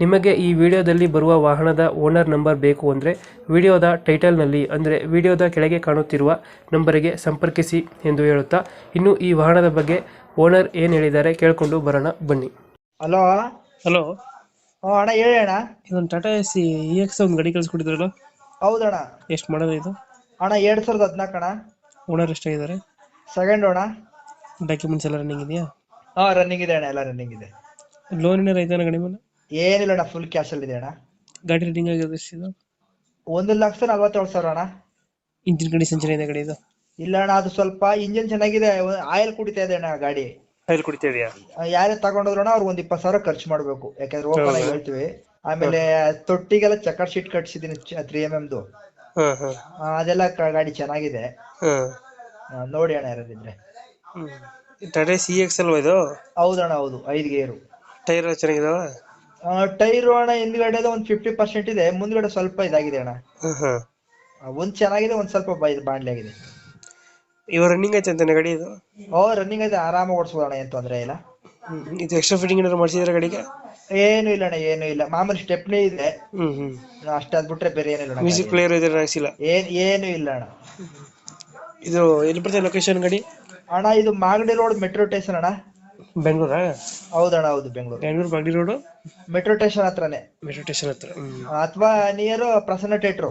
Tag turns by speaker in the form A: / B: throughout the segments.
A: ನಿಮಗೆ ಈ ವಿಡಿಯೋದಲ್ಲಿ ಬರುವ ವಾಹನದ ಓನರ್ ನಂಬರ್ ಬೇಕು ಅಂದರೆ ವಿಡಿಯೋದ ಟೈಟಲ್ನಲ್ಲಿ ಅಂದರೆ ವಿಡಿಯೋದ ಕೆಳಗೆ ಕಾಣುತ್ತಿರುವ ನಂಬರಿಗೆ ಸಂಪರ್ಕಿಸಿ ಎಂದು ಹೇಳುತ್ತಾ ಇನ್ನು ಈ ವಾಹನದ ಬಗ್ಗೆ ಓನರ್ ಏನು ಹೇಳಿದ್ದಾರೆ ಕೇಳಿಕೊಂಡು ಬರೋಣ ಬನ್ನಿ.
B: ಹಲೋ?
A: ಹಲೋ?
B: ಹ್ಞೂ ಅಣ್ಣ ಹೇಳಿ ಅಣ್ಣ.
A: ಇದೊಂದು ಟಾಟಾ ಎಸ್ ಸಿ ಎಕ್ಸ್ ಒಂದು ಗಾಡಿ ಕಳಿಸ್ಕೊಟ್ಟಿದ್ರಲ್ಲ?
B: ಹೌದಣ್ಣ.
A: ಎಷ್ಟು ಮಾಡೋದು ಇದು?
B: ಅಣ್ಣ ಎರಡು ಸಾವಿರದ ಹದಿನಾಲ್ಕು ಅಣ್ಣ.
A: ಓನರ್ ಎಷ್ಟಾಗಿದ್ದಾರೆ?
B: ಸೆಕೆಂಡ್ ಅಣ್ಣ.
A: ಡಾಕ್ಯುಮೆಂಟ್ಸ್ ಎಲ್ಲ ರನ್ನಿಂಗ್ ಇದೆಯಾ?
B: ಹಾಂ ರನ್ನಿಂಗ್ ಇದೆ ಅಣ್ಣ ಎಲ್ಲ ರನ್ನಿಂಗ್ ಇದೆ.
A: ಲೋನ್ ಏನಾರು ಐತಾನ ಗಾಡಿ ಮೇಲೆ?
B: ಏನಿಲ್ಲ ಅಣ್ಣ ಫುಲ್ ಕ್ಯಾಶ್ ಅಲ್ಲಿ ಇದೆ ಅಣ್ಣ
A: ಗಾಡಿ ರೀಡಿಂಗ್ ಆಗಿದೆ ಎಷ್ಟಿದೆ
B: ಒಂದು ಲಕ್ಷ ನಲ್ವತ್ತೇಳು ಸಾವಿರ ಅಣ್ಣ.
A: ಇಂಜಿನ್ ಕಂಡೀಷನ್ ಚೆನ್ನಾಗಿದೆ ಗಾಡಿ ಇದು.
B: ಇಲ್ಲ ಅಣ್ಣ ಅದು ಸ್ವಲ್ಪ ಇಂಜಿನ್ ಚೆನ್ನಾಗಿದೆ. ಆಯಿಲ್ ಕುಡಿತಾ ಇದೆ ಅಣ್ಣ ಗಾಡಿ.
A: ಆಯಿಲ್ ಕುಡಿತಾ ಇದೆಯಾ?
B: ಯಾರೇ ಅಣ್ಣ ಅವ್ರಿಗೆ ಒಂದ್ ಇಪ್ಪತ್ತು ಸಾವಿರ ಖರ್ಚು ಮಾಡ್ಬೇಕು. ಯಾಕಂದ್ರೆ ಓಪನ್ ಆಗಿ ಹೇಳ್ತೀವಿ. ಆಮೇಲೆ ತೊಟ್ಟಿಗೆಲ್ಲ ಚಕ್ಕರ್ ಶೀಟ್ ಕಟ್ಸಿದೀನಿ ತ್ರೀ ಎಂ ಎಮ್ದು
A: ಹಾಂ ಹಾಂ.
B: ಅದೆಲ್ಲ ಕ- ಗಾಡಿ ಚೆನ್ನಾಗಿದೆ.
A: ಹಾಂ.
B: ಆ, ನೋಡಿ ಅಣ್ಣ ಯಾರಿದ್ರೆ
A: ಟೈರ್ ಸಿ ಎಕ್ಸ್ ಅಲ್ವಾ ಇದು?
B: ಹೌದಣ್ಣ ಹೌದು. ಐದು ಗೇರು.
A: ಟೈರ್ ಚೆನ್ನಾಗಿದಾವ?
B: ಟೈರ್ ಅಣ್ಣ ಹಿಂದ್ಗಡೆ ಒಂದ್ ಫಿಫ್ಟಿ ಪರ್ಸೆಂಟ್ ಇದೆ ಮುಂದ್ಗಡೆ ಸ್ವಲ್ಪ ಇದಾಗಿದೆ ಅಣ್ಣ. ಒಂದ್ ಚೆನ್ನಾಗಿದೆ ಒಂದ್ ಸ್ವಲ್ಪ ಬಾಂಡ್ಲಿ ಆಗಿದೆ.
A: ಇವ ರನ್ನಿಂಗ್ ಐತೆ ಅಂತಾನೆ ಗಾಡಿ ಇದು?
B: ಓ ರನ್ನಿಂಗ್ ಐತೆ ಆರಾಮಾಗಿ ಓಡಿಸ್ಬೋದು ಅಣ್ಣ ಏನ್ ತೊಂದ್ರೆ ಇಲ್ಲ.
A: ಇದು ಎಕ್ಸ್ಟ್ರಾ ಫಿಟ್ಟಿಂಗ್ ಏನಾದ್ರು ಮಾಡ್ಸಿದ್ರೆ ಗಾಡಿಗೆ?
B: ಏನು ಇಲ್ಲ ಅಣ್ಣ ಏನು ಇಲ್ಲ. ಮಾಮೂಲಿ ಸ್ಟೆಪ್ನೇ ಇದೆ.
A: ಹ್ಮ್ ಹ್ಮ್.
B: ಅಷ್ಟಾದ್ ಬಿಟ್ರೆ ಬೇರೆ ಏನಿಲ್ಲ
A: ಮ್ಯೂಸಿಕ್ ಪ್ಲೇಯರ್ ಇದ್ರೆ ಹಾಕ್ಸಿಲ್ಲ?
B: ಏನ್ ಏನು ಇಲ್ಲ ಅಣ್ಣ.
A: ಇದು ಎಲ್ಲಿ ಬರ್ತದೆ ಲೊಕೇಶನ್ ಗಾಡಿ?
B: ಅಣ್ಣ ಇದು ಮಾಗಡಿ ರೋಡ್ ಮೆಟ್ರೋ ಸ್ಟೇಷನ್ ಅಣ್ಣ.
A: ಬೆಂಗಳೂರಾ?
B: ಹೌದಣ್ಣ ಹೌದು Bengaluru.
A: Bengaluru Bagadi road
B: metro station ಹತ್ರನೇ.
A: ಮೆಟ್ರೋ ಸ್ಟೇಷನ್ ಹತ್ರ ಹ್ಮ್.
B: ಅಥವಾ ನಿಯರ್ ಪ್ರಸನ್ನ ಥಿಯೇಟ್ರು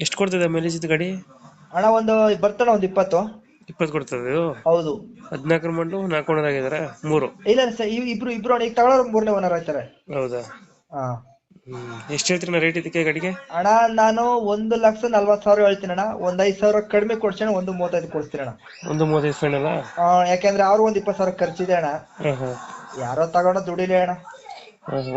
A: ಎಷ್ಟು ಕೊಡ್ತದೆ ಮೈಲೇಜ್ ಇದು ಗಾಡಿ?
B: ಅಣ್ಣ ಒಂದು ಬರ್ತಣ ಒಂದು ಇಪ್ಪತ್ತು.
A: ಇಪ್ಪತ್ತು ಕೊಡ್ತದೆ ಇದು
B: ಹೌದು.
A: ಹದಿನಾಲ್ಕರ ಮಂಡು ನಾಲ್ಕು ಓನರ್ ಆಗಿದಾರ ಮೂರು.
B: ಇಲ್ಲ ಸರ್ ಇಬ್ರು ಇಬ್ರು ಅಣ್ಣ ಈಗ ತಗೊಳ್ಳೋರು ಮೂರನೇ ಓನರ್ ಆಯ್ತಾರೆ.
A: ಹೌದಾ?
B: ಹಾ.
A: ಎಷ್ಟು ಹೇಳ್ತೀರಿ ರೇಟ್ ಇದಕ್ಕೆ ಗಾಡಿಗೆ?
B: ಅಣ್ಣ ನಾನು ಒಂದು ಲಕ್ಷ ನಲ್ವತ್ ಸಾವಿರ ಹೇಳ್ತೀನಿ ಅಣ್ಣ. ಒಂದ್ ಐದ್ ಸಾವಿರ ಕಡಿಮೆ ಕೊಡ್ಸೋಣ ಒಂದು ಮೂವತ್ತೈದು ಕೊಡ್ತೀನಿ ಅಣ್ಣ.
A: ಒಂದು ಮೂವತ್ತೈದು ಫೈನಲ್
B: ಆ, ಯಾಕೆಂದ್ರೆ ಅವ್ರು ಒಂದ್ ಇಪ್ಪತ್ತು ಸಾವಿರ ಖರ್ಚಿದೆ ಅಣ್ಣ.
A: ಹಾಂ ಹಾಂ
B: ಯಾರೋ ತಗೋಣ ದುಡಿಲಿ ಅಣ್ಣ.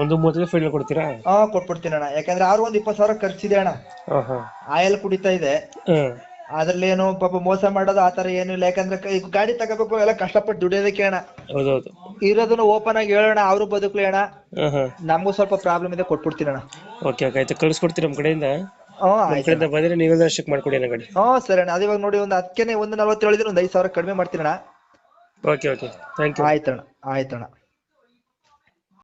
A: ಒಂದು ಮೂವತ್ತೈದು ಫೈನಲ್ ಕೊಡ್ತೀರಾ?
B: ಹಾ ಕೊಟ್ಬಿಡ್ತೀನಿ ಅಣ್ಣ. ಯಾಕಂದ್ರೆ ಅವ್ರು ಒಂದ್ ಇಪ್ಪತ್ತು ಸಾವಿರ ಖರ್ಚಿದೆ ಅಣ್ಣ.
A: ಹಾಂ ಹಾಂ
B: ಆಯಲ್ ಕುಡಿತಾ ಇದೆ.
A: ಹಾಂ
B: ಅದ್ರಲ್ಲಿ ಏನು ಪಾಪ ಮೋಸ ಮಾಡೋದು ಆತರ ಏನು ಇಲ್ಲ. ಯಾಕಂದ್ರೆ ಕ- ಈಗ ಗಾಡಿ ತಗೋಬೇಕು ಎಲ್ಲ ಕಷ್ಟಪಟ್ಟು ದುಡಿಯೋದಕ್ಕೆ ಅಣ್ಣ.
A: ಹೌದೌದು.
B: ಇರೋದನ್ನ ಓಪನ್ ಆಗಿ ಹೇಳೋಣ ಅವ್ರು ಬದುಕ್ಲಿ ಅಣ್ಣ.
A: ಹಾಂ ಹಾಂ.
B: ನಮಗೂ ಸ್ವಲ್ಪ ಪ್ರಾಬ್ಲಮ್ ಇದೆ ಕೊಟ್ಬಿಡ್ತೀನಿ ಅಣ್ಣ.
A: ಓಕೆ ಓಕೆ ಆಯ್ತು. ಕಳಿಸ್ಕೊಡ್ತೀರಿ ನಮ್ಮ ಕಡೆಯಿಂದ?
B: ಹ್ಮ್
A: ನಮ್ಮ
B: ಆಯ್ತು
A: ಕಡೆಯಿಂದ ಬಂದರೆ ನೀವೆಲ್ಲ ಅಷ್ಟಕ್ಕೆ ಮಾಡ್ಕೊಡಿ ಅಣ್ಣ ಗಾಡಿ.
B: ಹ್ಞೂ ಸರಿ ಅಣ್ಣ. ಅದಿವಾಗ ನೋಡಿ ಒಂದು ಹತ್ತಕ್ಕೆ ಒಂದು ನಲ್ವತ್ತು ಹೇಳಿದ್ರೆ ಒಂದು ಐದು ಸಾವಿರ ಕಡಿಮೆ ಮಾಡ್ತೀನಿ ಅಣ್ಣ.
A: ಓಕೆ ಓಕೆ ಥ್ಯಾಂಕ್ ಯು
B: ಆಯ್ತಣ್ಣ ಆಯ್ತಣ್ಣ